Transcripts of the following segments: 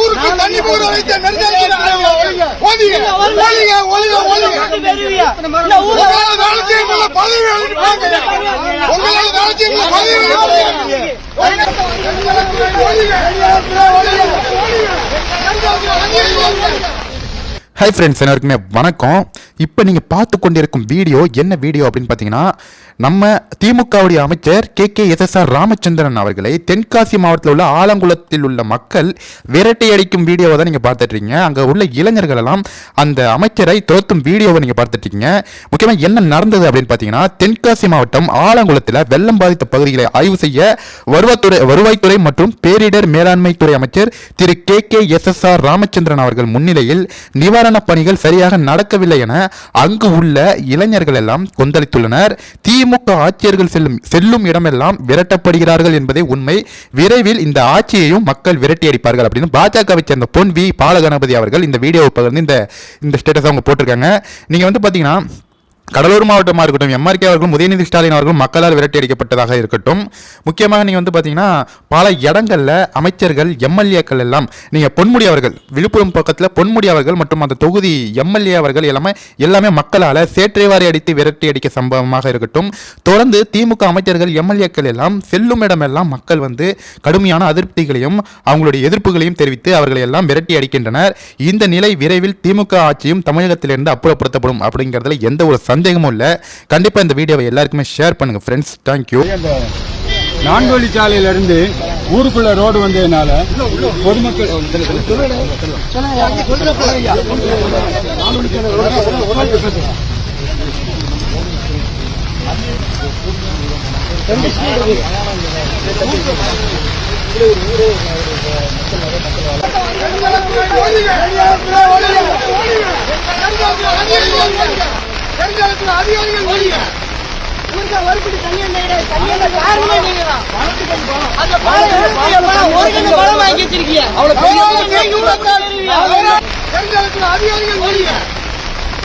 ஊருக்கு தண்ணி போகிற ஃப்ரெண்ட்ஸ் எல்லாருக்குமே வணக்கம். இப்போ நீங்கள் பார்த்து கொண்டிருக்கும் வீடியோ என்ன வீடியோ அப்படின்னு பார்த்தீங்கன்னா நம்ம திமுகவுடைய அமைச்சர் கே கே எஸ்எஸ்ஆர் ராமச்சந்திரன் அவர்களை தென்காசி மாவட்டத்தில் உள்ள ஆலங்குளத்தில் உள்ள மக்கள் விரட்டை அடிக்கும் வீடியோவை தான் நீங்கள் பார்த்துட்ருக்கீங்க அங்கே உள்ள இளைஞர்கள் எல்லாம் அந்த அமைச்சரை துரத்தும் வீடியோவை நீங்கள் பார்த்துட்ருக்கீங்க முக்கியமாக என்ன நடந்தது அப்படின்னு பார்த்தீங்கன்னா தென்காசி மாவட்டம் ஆலங்குளத்தில் வெள்ளம் பாதித்த பகுதிகளை ஆய்வு செய்ய வருவாய்த்துறை வருவாய்த்துறை மற்றும் பேரிடர் மேலாண்மைத்துறை அமைச்சர் திரு K K S S R Ramachandran அவர்கள் முன்னிலையில் நிவாரணப் பணிகள் சரியாக நடக்கவில்லை என அங்கு உள்ள இளைஞர்கள் எல்லாம் கொந்தளித்துள்ளனர். தீ திமுக ஆட்சியர்கள் செல்லும் செல்லும் இடமெல்லாம் விரட்டப்படுகிறார்கள் என்பதே உண்மை. விரைவில் இந்த ஆட்சியையும் மக்கள் விரட்டி அடிப்பார்கள் அப்படின்னு பாஜகவை சேர்ந்த பொன் வி பாலகணபதி அவர்கள் இந்த வீடியோவை பகிர்ந்து இந்த இந்த ஸ்டேட்டஸ் அவங்க போட்டிருக்காங்க. நீங்கள் வந்து பார்த்தீங்கன்னா கடலூர் மாவட்டமாக இருக்கட்டும் எம்ஆர்கே அவர்களும் உதயநிதி ஸ்டாலின் அவர்களும் மக்களால் விரட்டி அடிக்கப்பட்டதாக இருக்கட்டும். முக்கியமாக நீங்கள் வந்து பார்த்தீங்கன்னா பல இடங்களில் அமைச்சர்கள் எம்எல்ஏக்கள் எல்லாம் நீங்கள் பொன்முடி அவர்கள் விழுப்புரம் பக்கத்தில் பொன்முடி அவர்கள் மற்றும் அந்த தொகுதி எம்எல்ஏ அவர்கள் எல்லாமே எல்லாமே மக்களால் சேற்றைவாரி அடித்து விரட்டி அடிக்க சம்பவமாக இருக்கட்டும். தொடர்ந்து திமுக அமைச்சர்கள் எம்எல்ஏக்கள் எல்லாம் செல்லும் இடமெல்லாம் மக்கள் வந்து கடுமையான அதிருப்திகளையும் அவங்களுடைய எதிர்ப்புகளையும் தெரிவித்து அவர்களை எல்லாம் விரட்டி அடிக்கின்றனர். இந்த நிலை விரைவில் திமுக ஆட்சியும் தமிழகத்திலிருந்து அப்புறப்படுத்தப்படும் அப்படிங்கிறதுல எந்த ஒரு சந்தேகமும் இல்லை. கண்டிப்பாக இந்த வீடியோவை எல்லாருக்குமே ஷேர் பண்ணுங்க ஃப்ரெண்ட்ஸ் தேங்க்யூ நான்கு வழிச்சாலையில இருந்து ஊருக்குள்ள ரோடு வந்ததுனால பொதுமக்கள் நெடுஞ்சாலைத்துல அதிகாரிகள் ஒழிங்க ஊருக்கு வறுபடி தண்ணி வந்தா கிடையாது. தண்ணி வந்த காரணமே நீங்கதான். அந்த பாலம் எடுத்து பாலம் ஒரு கண்ணு பாலம் வாங்கி வச்சிருக்கீங்க. நீங்க உள்ள காலறிவியா? நெடுஞ்சாலைத்துல அதிகாரிகள் ஒழிங்க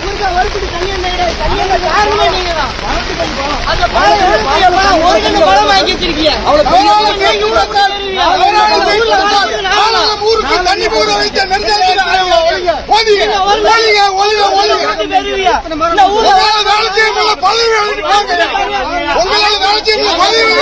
ஊருக்கு வறுபடி தண்ணி வந்தா கிடையாது. தண்ணி வந்த காரணமே நீங்கதான். அந்த பாலம் ஒரு கண்ணு வாங்கி வச்சிருக்கீங்க. நீங்க ஊருக்கு தண்ணி போகிற வைத்த நெடுஞ்சாலையை ஒழிங்க ஒழிங்க ஒழிங்க ஒழிங்க பெறுவியா? இந்த ஊர்ல உங்களால வேலை செய்ய முடியல பதவி. உங்களால வேலை செய்ய முடியல பதவி.